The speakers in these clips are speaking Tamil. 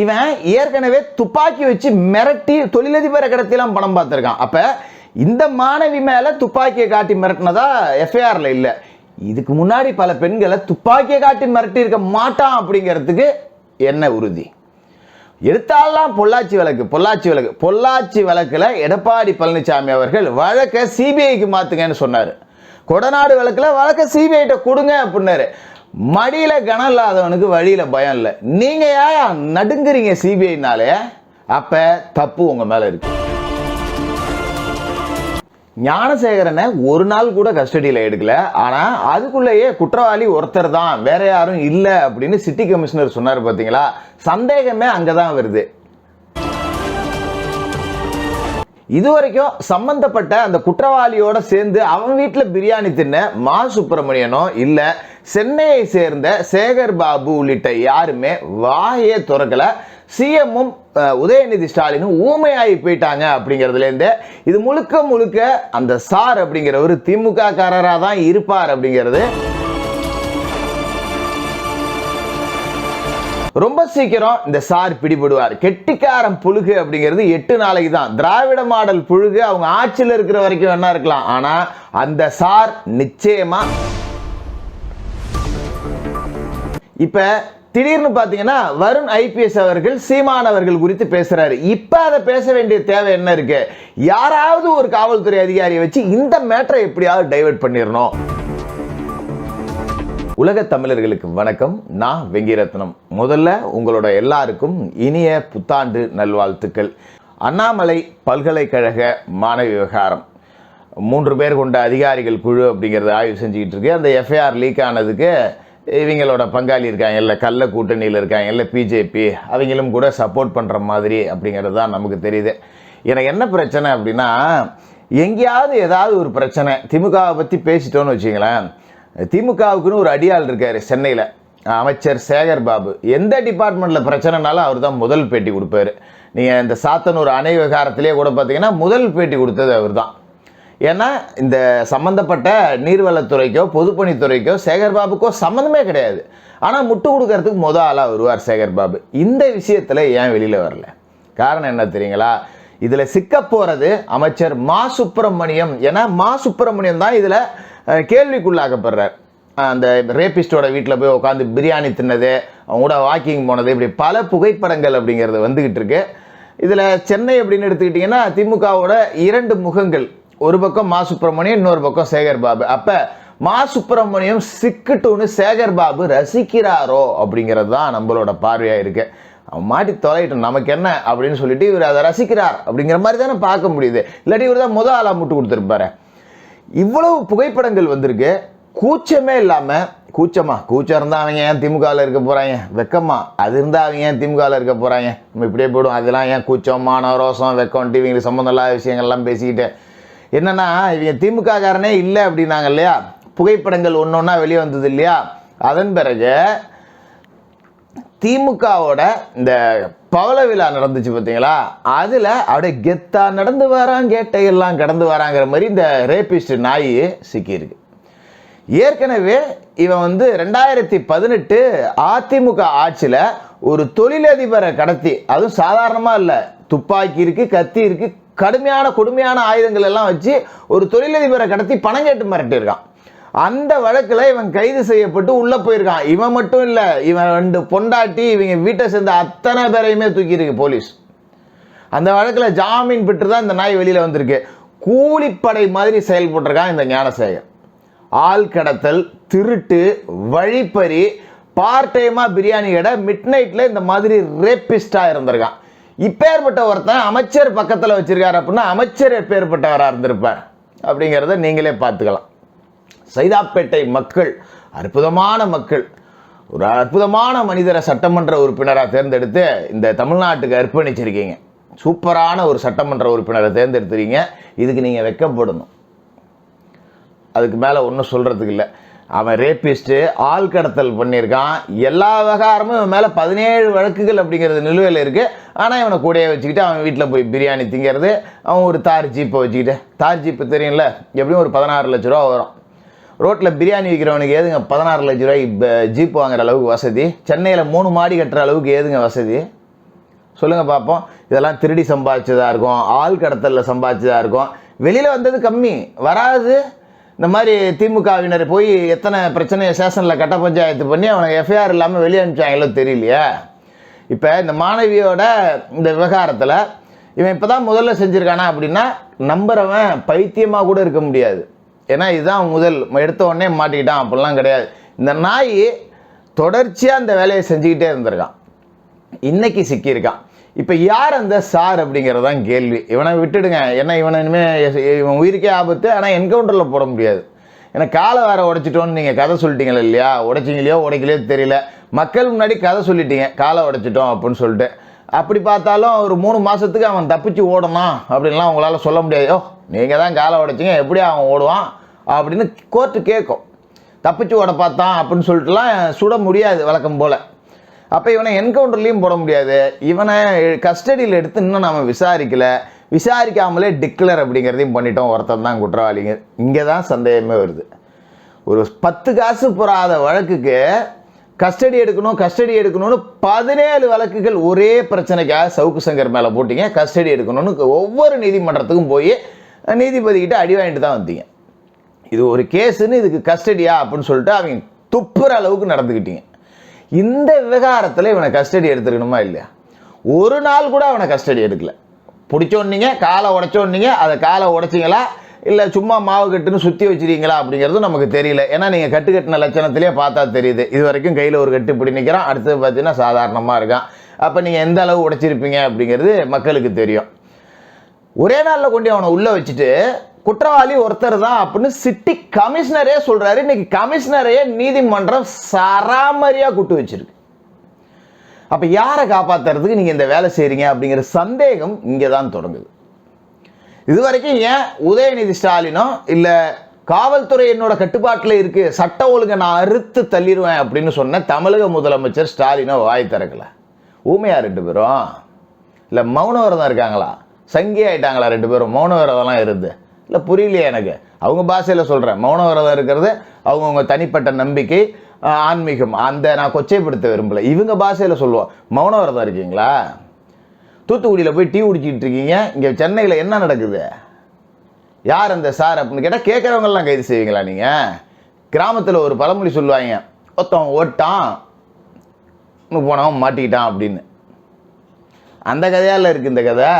இவன் ஏற்கனவே துப்பாக்கி வச்சு மிரட்டி தொழிலதிபர் கடத்திலாம் பணம் பார்த்துருக்கான். அப்போ இந்த மாணவி மேலே துப்பாக்கியை காட்டி மிரட்டினதா எஃப்ஐஆரில் இல்லை. இதுக்கு முன்னாடி பல பெண்களை துப்பாக்கியை காட்டி மிரட்டி இருக்க மாட்டான் அப்படிங்கிறதுக்கு என்ன உறுதி? எடுத்தாலாம் பொள்ளாச்சி வழக்கு பொள்ளாச்சி வழக்கு பொள்ளாச்சி வழக்கில் எடப்பாடி பழனிசாமி அவர்கள் வழக்கை சிபிஐக்கு மாற்றுங்கன்னு சொன்னார். கொடநாடு வழக்கில் வழக்கை சிபிஐட்ட கொடுங்க அப்படின்னாரு. மடியில் கனம் இல்லாதவனுக்கு வழியில பயம் இல்லை. நீங்க ஏன் நடுங்குறீங்க சிபிஐனாலே? அப்ப தப்பு உங்க மேல இருக்கு. ஞானசேகரனை ஒரு நாள் கூட கஸ்டடியில் எடுக்கல. ஆனா அதுக்குள்ளேயே குற்றவாளி ஒருத்தர் தான். வேற யாரும் இல்லை அப்படின்னு சிட்டி கமிஷனர் சொன்னார் பார்த்தீங்களா சந்தேகமே அங்கதான் வருது. இதுவரைக்கும் சம்பந்தப்பட்ட அந்த குற்றவாளியோட சேர்ந்து அவன் வீட்டில் பிரியாணி தின்ன மா சுப்பிரமணியனோ இல்லை சென்னையை சேர்ந்த சேகர் பாபு உள்ளிட்ட யாருமே வாயே துறக்கலை. சிஎம்மும் உதயநிதி ஸ்டாலினும் ஊமையாகி போயிட்டாங்க அப்படிங்கிறதுலேருந்து இது முழுக்க முழுக்க அந்த சார் அப்படிங்கிறவர் திமுக காரராக தான் இருப்பார் அப்படிங்கிறது ரொம்ப சீக்கிரம் இந்த சார் பிடிபடுவார். கெட்டிக்காரன் புழுகு அப்படிங்கிறது எட்டு நாளைக்கு தான். திராவிட மாடல் புழுகு அவங்க ஆட்சியில் இருக்கிற வரைக்கும் வேணா இருக்கலாம். ஆனா அந்த சார் நிச்சயமா இப்ப திடீர்னு பாத்தீங்கன்னா வருண் ஐபிஎஸ் அவர்கள் சீமான் அவர்கள் குறித்து பேசுறாரு. இப்ப அதை பேச வேண்டிய தேவை என்ன இருக்கு? யாராவது ஒரு காவல்துறை அதிகாரியை வச்சு இந்த மேட்டரை எப்படியாவது டைவர்ட் பண்ணிடணும். உலக தமிழர்களுக்கு வணக்கம். நான் வெங்கிரத்னம். முதல்ல உங்களோட எல்லாருக்கும் இனிய புத்தாண்டு நல்வாழ்த்துக்கள். அண்ணாமலை பல்கலைக்கழக மாணவி விவகாரம். மூன்று பேர் கொண்ட அதிகாரிகள் குழு அப்படிங்கிறத ஆய்வு செஞ்சுக்கிட்டு இருக்கு. அந்த எஃப்ஐஆர் லீக் ஆனதுக்கு இவங்களோட பங்காளி இருக்காங்க. இல்லை கள்ள கூட்டணியில் இருக்காங்க. இல்லை பிஜேபி அவங்களும் கூட சப்போர்ட் பண்ணுற மாதிரி அப்படிங்கிறது தான் நமக்கு தெரியுது. எனக்கு என்ன பிரச்சனை அப்படின்னா எங்கேயாவது ஏதாவது ஒரு பிரச்சனை திமுகவை பற்றி பேசிட்டோன்னு வச்சுங்களேன். திமுகவுக்குன்னு ஒரு அடியாள் இருக்கார் சென்னையில். அமைச்சர் சேகர் பாபு. எந்த டிபார்ட்மெண்ட்டில் பிரச்சனைனாலும் அவர் தான் முதல் பேட்டி கொடுப்பாரு. நீங்கள் இந்த சாத்தனூர் அணை விவகாரத்திலே கூட பார்த்தீங்கன்னா முதல் பேட்டி கொடுத்தது அவர் தான் ஏன்னா இந்த சம்மந்தப்பட்ட நீர்வளத்துறைக்கோ பொதுப்பணித்துறைக்கோ சேகர் பாபுக்கோ சம்மந்தமே கிடையாது. ஆனால் முட்டு கொடுக்கறதுக்கு முத ஆளாக வருவார் சேகர் பாபு. இந்த விஷயத்தில் ஏன் வெளியில் வரல? காரணம் என்ன தெரியுங்களா? இதில் சிக்க போகிறது அமைச்சர் மா சுப்பிரமணியம். ஏன்னா மா சுப்பிரமணியம் தான் இதில் கேள்விக்குள்ளாக்கப்படுறார். அந்த ரேபிஸ்டோட வீட்டில் போய் உட்காந்து பிரியாணி தின்னது அவங்க கூட வாக்கிங் போனது இப்படி பல புகைப்படங்கள் அப்படிங்கிறது வந்துக்கிட்டு இருக்கு. இதில் சென்னை அப்படின்னு எடுத்துக்கிட்டிங்கன்னா திமுகவோட இரண்டு முகங்கள் ஒரு பக்கம் மா சுப்பிரமணியம் இன்னொரு பக்கம் சேகர் பாபு. அப்போ மா சுப்பிரமணியம் சிக்கிட்டுன்னு சேகர் பாபு ரசிக்கிறாரோ அப்படிங்கிறது தான் நம்மளோட பார்வையாக இருக்குது அவன் மாட்டி தொலையிட்டோம் நமக்கு என்ன அப்படின்னு சொல்லிட்டு இவர் அதை ரசிக்கிறார் அப்படிங்கிற மாதிரி தானே பார்க்க முடியுது. இல்லாட்டி இவர் தான் முதல் ஆளாக முட்டு கொடுத்துருப்பாரு. இவ்வளவு புகைப்படங்கள் வந்திருக்கு. கூச்சமே இல்லாமல் கூச்சமா கூச்சம் இருந்தால் அவங்க ஏன் திமுகவில் இருக்க போகிறாங்க வெக்கமா அது இருந்தால் அவங்க ஏன் திமுகவில் இருக்க போகிறாங்க நம்ம இப்படியே போய்டும் அதெல்லாம் ஏன் கூச்சம் மான ரோசம் வெக்கம் இவங்களுக்கு சம்மந்தம் இல்லாத விஷயங்கள்லாம் பேசிக்கிட்டு. என்னென்னா இவங்க திமுகக்காரனே இல்லை அப்படின்னாங்க இல்லையா? புகைப்படங்கள் ஒன்று ஒன்றா வெளியே வந்தது இல்லையா? அதன் பிறகு திமுகவோட இந்த பவள விழா நடந்துச்சு பார்த்தீங்களா? அதில் அப்படியே கெத்தா நடந்து வரான் கேட்டையெல்லாம் கடந்து வராங்கிற மாதிரி இந்த ரேபிஸ்ட் நாய் சிக்கியிருக்கு. ஏற்கனவே இவன் வந்து ரெண்டாயிரத்தி பதினெட்டு அதிமுக ஆட்சியில் ஒரு தொழிலதிபரை கடத்தி அதுவும் சாதாரணமாக இல்லை துப்பாக்கி இருக்குது கத்தி இருக்கு கடுமையான கொடுமையான ஆயுதங்கள் எல்லாம் வச்சு ஒரு தொழிலதிபரை கடத்தி பணம் கேட்டு மிரட்டியிருக்கான். அந்த வழக்கில் இவன் கைது செய்யப்பட்டு உள்ளே போயிருக்கான். இவன் மட்டும் இல்லை இவன் ரெண்டு பொண்டாட்டி இவங்க வீட்டை சேர்ந்த அத்தனை பேரையுமே தூக்கியிருக்கு போலீஸ். அந்த வழக்கில் ஜாமீன் பெற்று தான் இந்த நாய் வெளியில் வந்திருக்கு. கூலிப்படை மாதிரி செயல்பட்டுருக்கான் இந்த ஞானசேகர். ஆள் கடத்தல் திருட்டு வழிப்பறி பார்ட் டைமாக பிரியாணி கடை மிட் நைட்டில் இந்த மாதிரி ரேப்பிஸ்டாக இருந்திருக்கான். இப்பேற்பட்ட ஒருத்தன் அமைச்சர் பக்கத்தில் வச்சுருக்காரு அப்படின்னா அமைச்சர் எப்பேற்பட்டவராக இருந்திருப்பார்? அப்படிங்கிறத நீங்களே பார்த்துக்கலாம். சைதாப்பேட்டை மக்கள் அற்புதமான மக்கள் ஒரு அற்புதமான மனிதரை சட்டமன்ற உறுப்பினராக தேர்ந்தெடுத்து இந்த தமிழ்நாட்டுக்கு அர்ப்பணிச்சிருக்கீங்க. சூப்பரான ஒரு சட்டமன்ற உறுப்பினரை தேர்ந்தெடுத்துறீங்க இதுக்கு நீங்கள் வெக்கப்படணும். அதுக்கு மேலே ஒன்றும் சொல்கிறதுக்கு இல்லை. அவன் ரேப்பிஸ்ட்டு ஆள் கடத்தல் பண்ணியிருக்கான். எல்லா விவகாரமும் இவன் மேலே பதினேழு வழக்குகள் அப்படிங்கிறது நிலுவையில் இருக்குது ஆனால் இவனை கூடயே வச்சுக்கிட்டு அவன் வீட்டில் போய் பிரியாணி திங்கிறது அவன் ஒரு தார் ஜீப்பை வச்சுக்கிட்டு. தார் ஜீப்பு தெரியும்ல? எப்படியும் ஒரு பதினாறு லட்ச ரூபா வரும். ரோட்டில் பிரியாணி விற்கிறவனுக்கு ஏதுங்க பதினாறு லட்ச ரூபாய் ஜீப் வாங்குற அளவுக்கு வசதி? சென்னையில் மூணு மாடி கட்டுற அளவுக்கு ஏதுங்க வசதி? சொல்லுங்கள் பார்ப்போம் இதெல்லாம் திருடி சம்பாதிச்சதாக இருக்கும் ஆள் கடத்தலில் சம்பாதிச்சதாக இருக்கும். வெளியில் வந்தது கம்மி. வராது. இந்த மாதிரி திமுகவினர் போய் எத்தனை பிரச்சனையை சேஷனில் கட்ட பஞ்சாயத்து பண்ணி அவனுக்கு எஃப்ஐஆர் இல்லாமல் வெளியே அனுப்பிச்சாங்களோ தெரியலையே. இப்போ இந்த மாணவியோட இந்த விவகாரத்தில் இவன் இப்போ தான் முதல்ல செஞ்சுருக்கானா அப்படின்னா நம்புறவன் பைத்தியமாக கூட இருக்க முடியாது. ஏன்னா இதுதான் முதல். எடுத்த உடனே மாட்டிக்கிட்டான் அப்படிலாம் கிடையாது. இந்த நாய் தொடர்ச்சியாக அந்த வேலையை செஞ்சுக்கிட்டே இருந்திருக்கான். இன்னைக்கு சிக்கியிருக்கான். இப்போ யார் அந்த சார் அப்படிங்கிறது தான் கேள்வி. இவனை விட்டுடுங்க. ஏன்னா இவனை இனிமேல் இவன் உயிருக்கே ஆபத்து ஆனால் என்கவுண்டரில் போட முடியாது. ஏன்னா காலை வேற உடைச்சிட்டோன்னு நீங்கள் கதை சொல்லிட்டீங்களா இல்லையா? உடைச்சிங்களையோ உடைக்கலையோ தெரியல. மக்கள் முன்னாடி கதை சொல்லிட்டீங்க காலை உடைச்சிட்டோம் அப்படின்னு சொல்லிட்டு. அப்படி பார்த்தாலும் ஒரு மூணு மாதத்துக்கு அவன் தப்பிச்சு ஓடணும் அப்படின்லாம் உங்களால் சொல்ல முடியாது. ஓ நீங்கள் தான் காலை உடைச்சிங்க எப்படி அவன் ஓடுவான் அப்படின்னு கோர்ட்டு கேட்கும் தப்பிச்சு ஓட பார்த்தான் அப்படின்னு சொல்லிட்டுலாம் சுட முடியாது வழக்கம் போல். அப்போ இவனை என்கவுண்டர்லேயும் போட முடியாது. இவனை கஸ்டடியில் எடுத்து இன்னும் நம்ம விசாரிக்கலை. விசாரிக்காமலே டிக்ளர் அப்படிங்கிறதையும் பண்ணிட்டோம். ஒருத்தன் தான் குற்றவாளிங்க. இங்கே தான் சந்தேகமே வருது. ஒரு பத்து காசு புறாத வழக்குக்கு கஸ்டடி எடுக்கணும் கஸ்டடி எடுக்கணும்னு பதினேழு வழக்குகள் ஒரே பிரச்சனைக்காக சவுக்கு சங்கர் மேலே போட்டிங்க. கஸ்டடி எடுக்கணும்னு ஒவ்வொரு நீதிமன்றத்துக்கும் போய் நீதிபதிக்கிட்ட அடி வாங்கிட்டு தான் வந்தீங்க. இது ஒரு கேஸுன்னு இதுக்கு கஸ்டடியா அப்படின்னு சொல்லிட்டு அவங்க துப்புற அளவுக்கு நடந்துக்கிட்டீங்க இந்த விவகாரத்தில் இவனை கஸ்டடி எடுத்துருக்கணுமா இல்லையா? ஒரு நாள் கூட அவனை கஸ்டடி எடுக்கல. பிடிச்சோன்னீங்க காலை உடச்சோன்னீங்க அதை காலை உடைச்சிங்களா? இல்லை சும்மா மாவு கட்டுன்னு சுற்றி வச்சிருக்கீங்களா அப்படிங்கிறது நமக்கு தெரியல. ஏன்னா நீங்கள் கட்டு கட்டின லட்சணத்திலே பார்த்தா தெரியுது. இது வரைக்கும் கையில் ஒரு கட்டு இப்படி நிற்கிறான் அடுத்தது பார்த்தீங்கன்னா சாதாரணமாக இருக்கான். அப்போ நீங்கள் எந்த அளவு உடைச்சிருப்பீங்க அப்படிங்கிறது மக்களுக்கு தெரியும். ஒரே நாளில் கொண்டு அவனை உள்ளே வச்சுட்டு குற்றவாளி ஒருத்தர் தான் அப்படின்னு சிட்டி கமிஷனரே சொல்கிறாரு இன்னைக்கு கமிஷனரையே நீதிமன்றம் சராமரியாக கூட்டு வச்சிருக்கு. அப்போ யாரை காப்பாத்துறதுக்கு நீங்கள் இந்த வேலை செய்கிறீங்க அப்படிங்கிற சந்தேகம் இங்கே தான் தொடங்குது. இது வரைக்கும் ஏன் உதயநிதி ஸ்டாலினோ இல்லை காவல்துறை என்னோட கட்டுப்பாட்டில் இருக்கு சட்ட ஒழுங்கை நான் அறுத்து தள்ளிடுவேன் அப்படின்னு சொன்ன தமிழக முதலமைச்சர் ஸ்டாலினோ வாய் திறக்கல. ஊமையா ரெண்டு பேரும்? இல்லை மௌன விரதம் இருக்காங்களா? சங்கி ஆயிட்டாங்களா ரெண்டு பேரும்? மௌன விரதம்லாம் இருந்து. இல்லை புரியலையே எனக்கு. அவங்க பாஷையில் சொல்கிறேன் மௌன விரதம் இருக்கிறது அவங்கவுங்க தனிப்பட்ட நம்பிக்கை ஆன்மீகம். அந்த நான் கொச்சைப்படுத்த விரும்பலை. இவங்க பாஷையில் சொல்லுவோம். மௌன விரதம் இருக்கீங்களா? தூத்துக்குடியில் போய் டீ குடிச்சிக்கிட்டு இருக்கீங்க. இங்கே சென்னையில் என்ன நடக்குது? யார் அந்த சார் அப்படின்னு கேட்டால் கேட்குறவங்கெல்லாம் கைது செய்வீங்களா நீங்கள் கிராமத்தில் ஒரு பழமொழி சொல்லுவாங்க ஒருத்தன் ஓட்டான் இன்னும் போனவன் மாட்டிக்கிட்டான் அப்படின்னு. அந்த கதையால் இருக்கு இந்த கதை.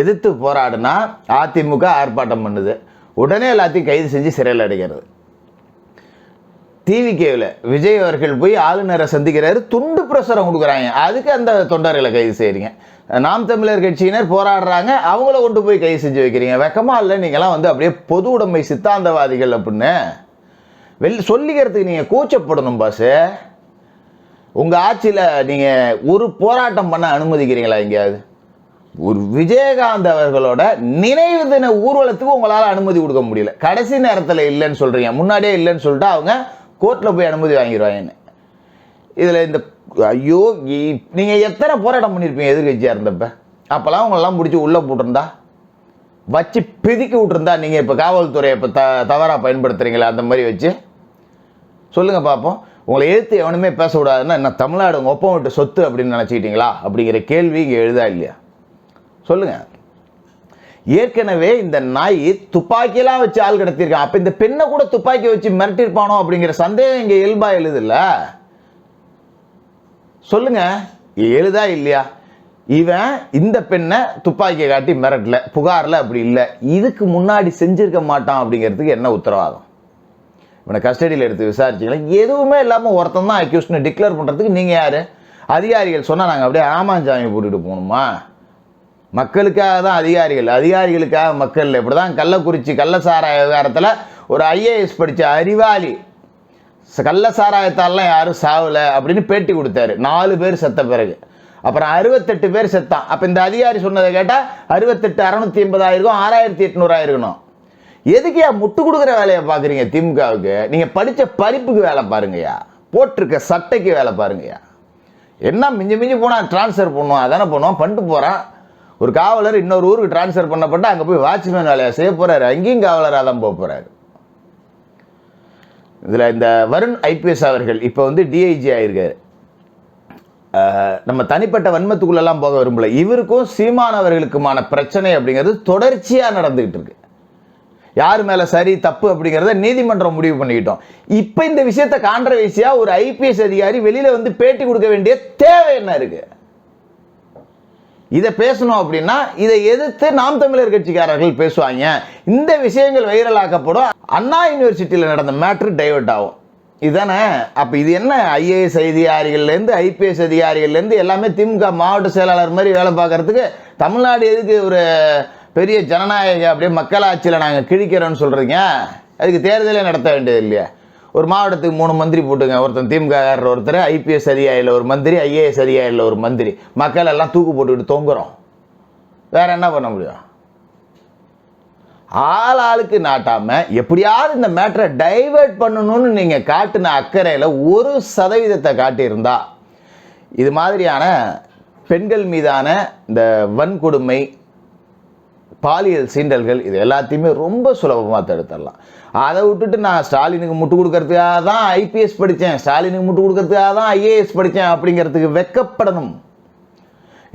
எதிர்த்து போராடினா அதிமுக ஆர்ப்பாட்டம் பண்ணுது. உடனே எல்லாத்தையும் கைது செஞ்சு சிறையில் அடைக்கிறது. டிவிகேவில் விஜய் அவர்கள் போய் ஆளுநரை சந்திக்கிறாரு துண்டு பிரசுரம் கொடுக்குறாங்க. அதுக்கு அந்த தொண்டர்களை கைது செய்கிறீங்க நாம் தமிழர் கட்சியினர் போராடுறாங்க அவங்கள கொண்டு போய் கைது செஞ்சு வைக்கிறீங்க. வெக்கமா இல்லை நீங்களாம் வந்து அப்படியே பொது உடைமை சித்தாந்தவாதிகள் அப்படின்னு. வெளி சொல்லிக்கிறதுக்கு நீங்கள் கூச்சப்படணும் பாஸு உங்கள் ஆட்சியில் நீங்கள் ஒரு போராட்டம் பண்ண அனுமதிக்கிறீங்களா எங்கேயாவது? ஒரு விஜயகாந்த் அவர்களோட நினைவு தின ஊர்வலத்துக்கு உங்களால் அனுமதி கொடுக்க முடியல. கடைசி நேரத்தில் இல்லைன்னு சொல்கிறீங்க முன்னாடியே இல்லைன்னு சொல்லிட்டு அவங்க கோர்ட்டில் போய் அனுமதி வாங்கிடுவாங்கன்னு இதில் இந்த ஐயோ நீங்கள் எத்தனை போராட்டம் பண்ணியிருப்பீங்க எதிர்கட்சியாக இருந்தப்ப? அப்போல்லாம் உங்களெல்லாம் பிடிச்சி உள்ளே போட்டிருந்தா? வச்சு பிதுக்கி விட்டுருந்தா நீங்கள் இப்போ காவல்துறையை இப்போ த தவறாக பயன்படுத்துகிறீங்களா அந்த மாதிரி வச்சு? சொல்லுங்கள் பார்ப்போம் உங்களை எதிர்த்து எவனுமே பேசக்கூடாதுன்னா என்ன தமிழ்நாடு உங்கள் ஒப்பம் விட்டு சொத்து அப்படின்னு நினச்சிக்கிட்டீங்களா? அப்படிங்கிற கேள்வி இங்கே எழுதா இல்லையா? சொல்லுங்கள் ஏற்கனவே இந்த நாய் துப்பாக்கியெல்லாம் வச்சு ஆள் கடத்திருக்கான் அப்போ இந்த பெண்ணை கூட துப்பாக்கி வச்சு மிரட்டிருப்பானோ அப்படிங்கிற சந்தேகம் இங்கே இயல்பா எழுதில்ல? சொல்லுங்க. எழுதா இல்லையா? இவன் இந்த பெண்ணை துப்பாக்கியை காட்டி மிரட்டல. புகாரில் அப்படி இல்லை. இதுக்கு முன்னாடி செஞ்சிருக்க மாட்டான் அப்படிங்கிறதுக்கு என்ன உத்தரவாதம்? இவனை கஸ்டடியில் எடுத்து விசாரிச்சிக்கலாம். எதுவுமே இல்லாமல் ஒருத்தன் தான் அக்யூஸ்ட்னு டிக்ளேர் பண்ணுறதுக்கு நீங்கள் யார்? அதிகாரிகள் சொன்னால் நாங்கள் அப்படியே ஆமாஞ்சாமி போட்டுட்டு போகணுமா? மக்களுக்காக தான் அதிகாரிகள். அதிகாரிகளுக்காக மக்கள். இப்படி தான் கள்ளக்குறிச்சி கள்ளசாராய விவகாரத்தில் ஒரு ஐஏஎஸ் படித்த அறிவாளி. ச- கள்ள யாரும் சாவலை அப்படின்னு பேட்டி கொடுத்தாரு. நாலு பேர் செத்த பிறகு. அப்புறம் அறுபத்தெட்டு பேர் செத்தான். அப்போ இந்த அதிகாரி சொன்னதை கேட்டால் அறுபத்தெட்டு அறநூற்றி எண்பதாயிருக்கும் ஆறாயிரத்தி எட்நூறாயிருக்கணும் எதுக்குயா முட்டு கொடுக்குற வேலையை பார்க்குறீங்க திமுகவுக்கு? நீங்கள் படித்த படிப்புக்கு வேலை பாருங்கய்யா. போட்டிருக்க சட்டைக்கு வேலை பாருங்கய்யா. என்ன மிஞ்சி மிஞ்சி போனால் ட்ரான்ஸ்ஃபர் பண்ணுவோம் அதானே பண்ணுவோம் பண்ணிட்டு போகிறான் ஒரு காவலர் இன்னொரு ஊருக்கு ட்ரான்ஸ்ஃபர் பண்ணப்பட்டு அங்கே போய் வாட்ச்மேன் வேலையை செய்ய போகிறாரு அங்கேயும் காவலராக தான் போக போகிறாரு இதில் இந்த வருண் ஐபிஎஸ் அவர்கள் இப்போ வந்து டிஐஜி ஆயிருக்காரு. நம்ம தனிப்பட்ட வன்மத்துக்குள்ளெல்லாம் போக விரும்பல. இவருக்கும் சீமானவர்களுக்குமான பிரச்சனை அப்படிங்கிறது தொடர்ச்சியாக நடந்துக்கிட்டு இருக்கு. யார் மேலே சரி தப்பு அப்படிங்கிறத நீதிமன்றம் முடிவு பண்ணிக்கிட்டோம். இப்போ இந்த விஷயத்தை கான்ட்ரவர்சியாக ஒரு ஐபிஎஸ் அதிகாரி வெளியில் வந்து பேட்டி கொடுக்க வேண்டிய தேவை என்ன இருக்குது இதை பேசணும் அப்படின்னா இதை எதிர்த்து நாம் தமிழர் கட்சிக்காரர்கள் பேசுவாங்க. இந்த விஷயங்கள் வைரலாக்கப்படும். அண்ணா யூனிவர்சிட்டியில் நடந்த மேட்ரு டைவர்ட் ஆகும். இதானே? அப்போ இது என்ன? ஐஏஎஸ் அதிகாரிகள்லேருந்து ஐபிஎஸ் அதிகாரிகள்லேருந்து எல்லாமே திமுக மாவட்ட செயலாளர் மாதிரி வேலை பார்க்கறதுக்கு தமிழ்நாடு எதுக்கு ஒரு பெரிய ஜனநாயக அப்படியே மக்களாட்சியில் நாங்கள் கிழிக்கிறோன்னு சொல்கிறீங்க அதுக்கு தேர்தலே நடத்த வேண்டியது இல்லையா ஒரு மாவட்டத்துக்கு மூணு மந்திரி போட்டுங்க ஒருத்தன் திமுக ஒருத்தர் ஐபிஎஸ் அதிகாரியில் ஒரு மந்திரி ஐஏஎஸ் அதிகாரியில் ஒரு மந்திரி. மக்கள் எல்லாம் தூக்கு போட்டுக்கிட்டு தொங்குறோம். வேற என்ன பண்ண முடியும்? ஆள் ஆளுக்கு நாட்டாமல் எப்படியாவது இந்த மேட்டரை டைவர்ட் பண்ணணும்னு நீங்கள் காட்டின அக்கறையில் ஒரு சதவீதத்தை காட்டியிருந்தா இது மாதிரியான பெண்கள் மீதான இந்த வன்கொடுமை பாலியல் சீண்டல்கள் இது எல்லாத்தையுமே ரொம்ப சுலபமாக தடுத்துடலாம். அதை விட்டுட்டு நான் ஸ்டாலினுக்கு முட்டு கொடுக்கறதுக்காக தான் ஐபிஎஸ் படித்தேன். ஸ்டாலினுக்கு முட்டு கொடுக்கறதுக்காக தான் ஐஏஎஸ் படித்தேன் அப்படிங்கிறதுக்கு வெக்கப்படணும்.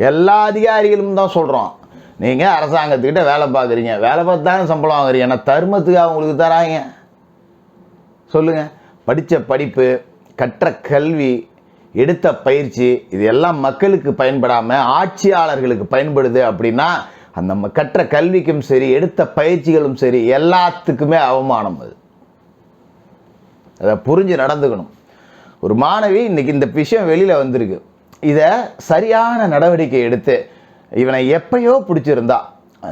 எல்லா அதிகாரிகளும் தான் சொல்கிறோம் நீங்கள் அரசாங்கத்துக்கிட்ட வேலை பார்க்குறீங்க. வேலை பார்த்து தானே சம்பளம் வாங்குறீங்க. ஏன்னா தர்மத்துக்கு அவங்களுக்கு தராங்க. சொல்லுங்கள் படித்த படிப்பு கற்ற கல்வி எடுத்த பயிற்சி இது எல்லாம் மக்களுக்கு பயன்படாமல் ஆட்சியாளர்களுக்கு பயன்படுது அப்படின்னா நம்ம கற்ற கல்விக்கும் சரி எடுத்த பயிற்சிகளும் சரி எல்லாத்துக்குமே அவமானம் அது. அதை புரிஞ்சு நடந்துக்கணும். ஒரு மாணவி இன்னைக்கு இந்த விஷயம் வெளியில் வந்திருக்கு. இதை சரியான நடவடிக்கை எடுத்து இவனை எப்பயோ பிடிச்சிருந்தா.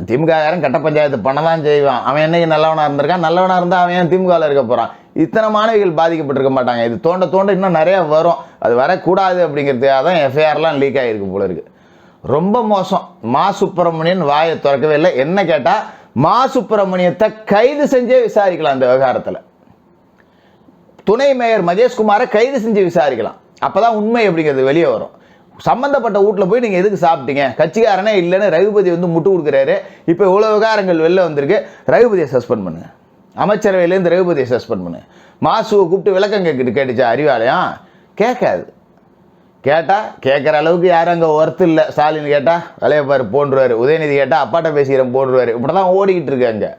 திமுககாரன் கட்ட பஞ்சாயத்து பண்ண தான் செய்வான். அவன் என்னைக்கு நல்லவனாக இருந்திருக்கான்? நல்லவனாக இருந்தால் அவன் ஏன் திமுகவில் இருக்க போகிறான் இத்தனை மாணவிகள் பாதிக்கப்பட்டிருக்க மாட்டாங்க. இது தோண்ட தோண்ட இன்னும் நிறையா வரும். அது வரக்கூடாது அப்படிங்கிறதுக்காக தான் எஃப்ஐஆர்லாம் லீக் ஆகிருக்கு போல இருக்குது ரொம்ப மோசம். மா சுப்பிரமணியன் வாயை திறக்கவே இல்லை. என்ன கேட்டால் மா சுப்பிரமணியத்தை கைது செஞ்சே விசாரிக்கலாம் அந்த விவகாரத்தில். துணை மேயர் மகேஷ்குமாரை கைது செஞ்சு விசாரிக்கலாம். அப்பதான் உண்மை அப்படிங்கிறது வெளியே வரும். சம்மந்தப்பட்ட வீட்டில் போய் நீங்கள் எதுக்கு சாப்பிட்டீங்க? கட்சிக்காரனே இல்லைன்னு ரகுபதி வந்து முட்டு கொடுக்குறாரு. இப்போ இவ்வளோ விவகாரங்கள் வெளில வந்திருக்கு. ரகுபதியை சஸ்பெண்ட் பண்ணுங்க அமைச்சரவையிலேருந்து ரகுபதியை சஸ்பெண்ட் பண்ணு. மாசுவை கூப்பிட்டு விளக்கம் கேட்கிட்டு கேட்டுச்சா அறிவாலயம்? கேட்காது. கேட்டால் கேட்குற அளவுக்கு யாரும் அங்கே ஒர்த்து இல்லை. ஸ்டாலின் கேட்டால் வளையப்பார் போன்றுவார். உதயநிதி கேட்டால் அப்பாட்ட பேசிக்கிறேன் போன்றுவார். இப்படி தான் ஓடிக்கிட்டு இருக்கு அங்கே.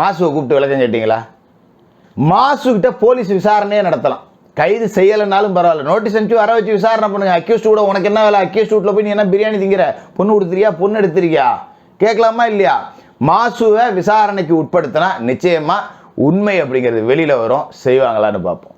மாசுவை கூப்பிட்டு விளக்கம் கேட்டிங்களா? மாசுக்கிட்ட போலீஸ் விசாரணையே நடத்தலாம். கைது செய்யலைனாலும் பரவாயில்ல. நோட்டீஸ் அனுப்பிச்சு வர வச்சு விசாரணை பண்ணுங்க. அக்யூஸ்ட் கூட உனக்கு என்ன வேலை? அக்யூஸ்ட் வீட்டில் போய் நீ என்ன பிரியாணி திங்கிற? பொண்ணு கொடுத்துருக்கியா பொண்ணு எடுத்திருக்கியா கேட்கலாமா இல்லையா? மாசுவை விசாரணைக்கு உட்படுத்தினா நிச்சயமாக உண்மை அப்படிங்கிறது வெளியில் வரும். செய்வாங்களான்னு பார்ப்போம்.